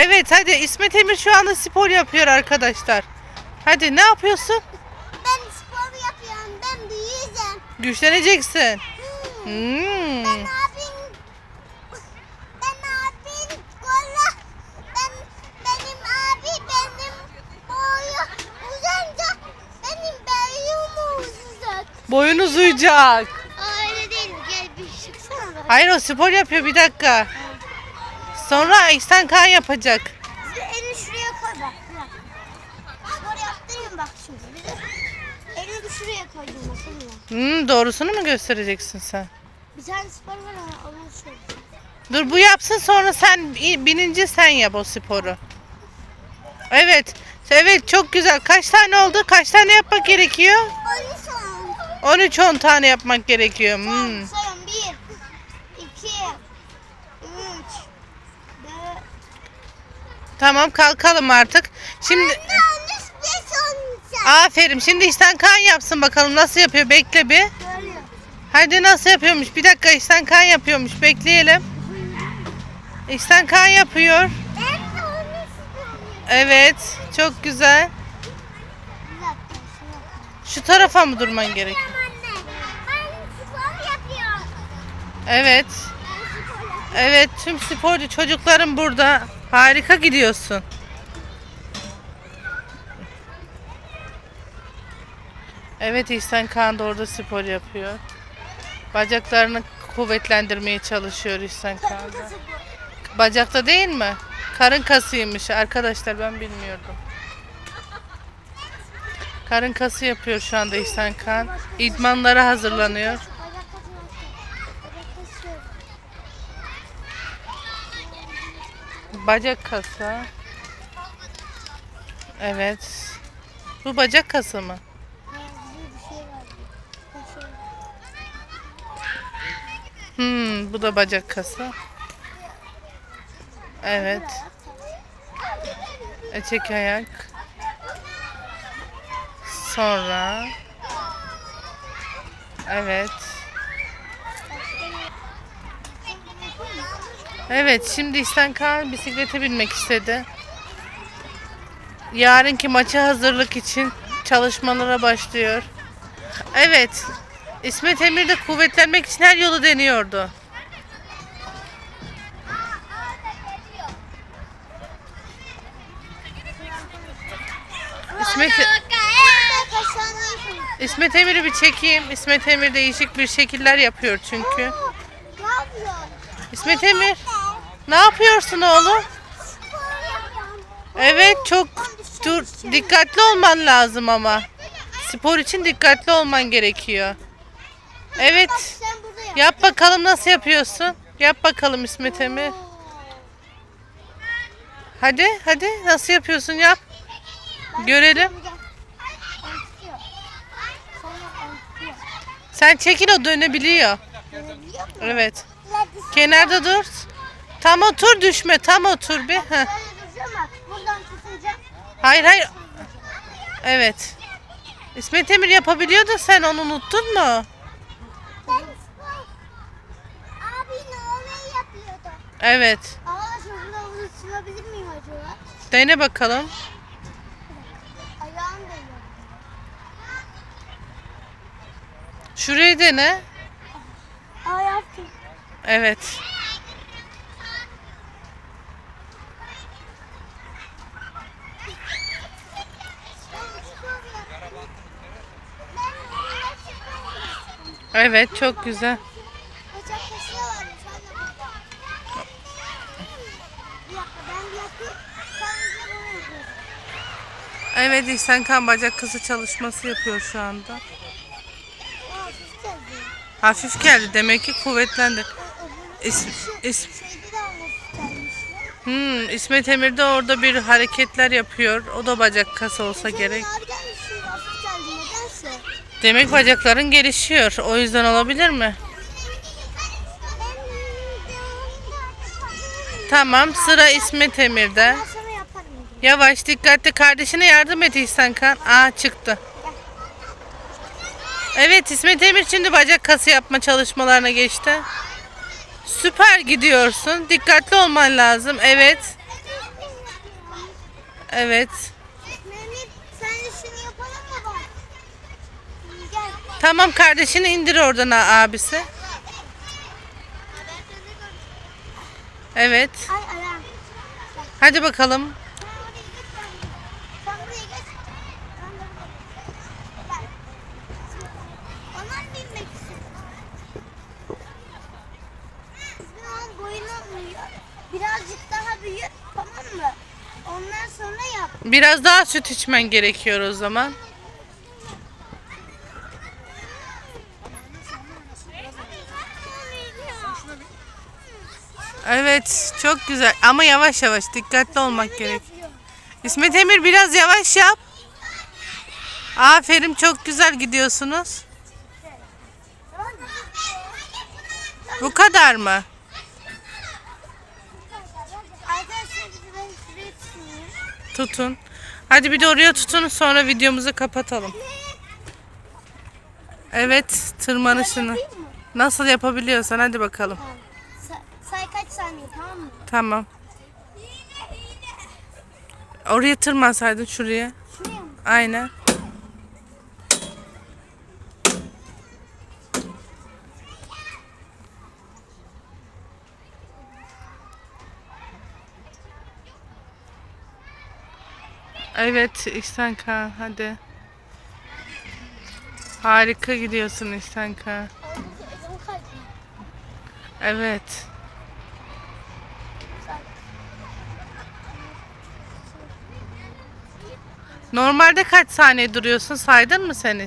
Evet hadi İsmet Emir şu anda spor yapıyor arkadaşlar. Hadi ne yapıyorsun? Ben spor yapıyorum. Ben büyüyeceğim. Güçleneceksin. Hmm. Hmm. Ben abim ben abim kolla ben benim abi benim boyu uzanca benim boyum uzayacak. Boyun uzayacak. Öyle değil? Gel bir çıksana. Hayır o spor yapıyor bir dakika. Sonra İhsan Kaan yapacak. Bir elini şuraya koy bak. dakika. Spor yaptırayım bak şimdi. Bir de elini şuraya koydum bakın ya. Hmm, doğrusunu mu göstereceksin sen? Bir tane spor var ama onu söyleyeyim. Dur bu yapsın sonra sen binince sen yap o sporu. Evet. Evet çok güzel. Kaç tane oldu? Kaç tane yapmak gerekiyor? Onu son. 13-10 tane yapmak gerekiyor. Hmm. Sayın Tamam kalkalım artık. Şimdi Ben de 5 olacak. aferin. Şimdi İhsan Kaan yapsın bakalım nasıl yapıyor. Bekle bir. Böyle. Hadi nasıl yapıyormuş? Bir dakika İhsan Kaan yapıyormuş. Bekleyelim. İhsan Kaan yapıyor. Ben de onu istiyorum. Evet. Çok güzel. Bir dakika. şuna. Şu tarafa mı durman gerekiyor? Anne. Ben spor yapıyorum. Evet. Ben spor yapıyorum. Evet tüm sporcu çocuklarım burada. Harika gidiyorsun. Evet İhsan Kaan da orada spor yapıyor. Bacaklarını kuvvetlendirmeye çalışıyor İhsan Kaan da. Bacakta değil mi? Karın kasıymış arkadaşlar ben bilmiyordum. Karın kası yapıyor şu anda İhsan Kaan. İdmanlara hazırlanıyor. Bacak kası başka. Bacak kası. Evet. Bu bacak kası mı? Hmm, bu da bacak kası. Evet. Etek ayak. Sonra. Evet. Evet, şimdi İhsan bisiklete binmek istedi. Yarınki maça hazırlık için çalışmalara başlıyor. Evet. İsmet Emir de kuvvetlenmek için her yolu deniyordu. İsmet İsmet Emir'i bir çekeyim. İsmet Emir değişik bir şekiller yapıyor çünkü. İsmet Emir, ne yapıyorsun oğlum? Evet, çok dur dikkatli olman lazım ama. Spor için dikkatli olman gerekiyor. Evet. Yap. Bakalım nasıl yapıyorsun? Yap bakalım İsmet Emir. Hadi, hadi nasıl yapıyorsun yap. Görelim. Sen çekil o dönebiliyor. Evet. Kenarda dur. Tam otur düşme. Tam otur bir. Hayır hayır. Evet. İsmet Emir yapabiliyor da sen onu unuttun mu? Evet. Miyim acaba? Dene bakalım. Ayağım. Şurayı dene. Aa yaptım. Evet. Ben spor yaptım. Ben bununla spor yaptım. Evet çok güzel. Evet İhsan Kan bacak kası çalışması yapıyor şu anda. Hafif geldi demek ki kuvvetlendi. İs, is, hmm, İsmet Emir de orada bir hareketler yapıyor. O da bacak kası olsa gerek. Abiden şimdi hafif geldi nedense. Demek bacakların gelişiyor. O yüzden olabilir mi? Tamam sıra İsmet Emir'de. Yavaş dikkatli kardeşine yardım et İhsan Kan. Aa çıktı. Evet İsmet Emir şimdi bacak kası yapma çalışmalarına geçti. Süper gidiyorsun. Dikkatli olman lazım. Evet. Evet. Mehmet sen de şunu yapalım mı bak? Gel. Tamam kardeşini indir oradan abisi. Evet. Hadi bakalım. Birazcık daha büyür. Tamam mı? Ondan sonra yap. Biraz daha süt içmen gerekiyor o zaman. Evet, çok güzel ama yavaş yavaş dikkatli olmak gerek. İsmet Emir biraz yavaş yap. Aferin çok güzel gidiyorsunuz. Bu kadar mı? Tutun. Hadi bir de oraya tutun sonra videomuzu kapatalım. Evet tırmanışını. Nasıl yapabiliyorsan hadi bakalım. Tamam. Sa- say kaç saniye tamam mı? Tamam. Oraya tırmansaydın şuraya. Şuraya mı? Aynen. Evet İhsan hadi. Harika gidiyorsun İhsan kaydı. Evet. Normalde kaç saniye duruyorsun? Saydın mı sen?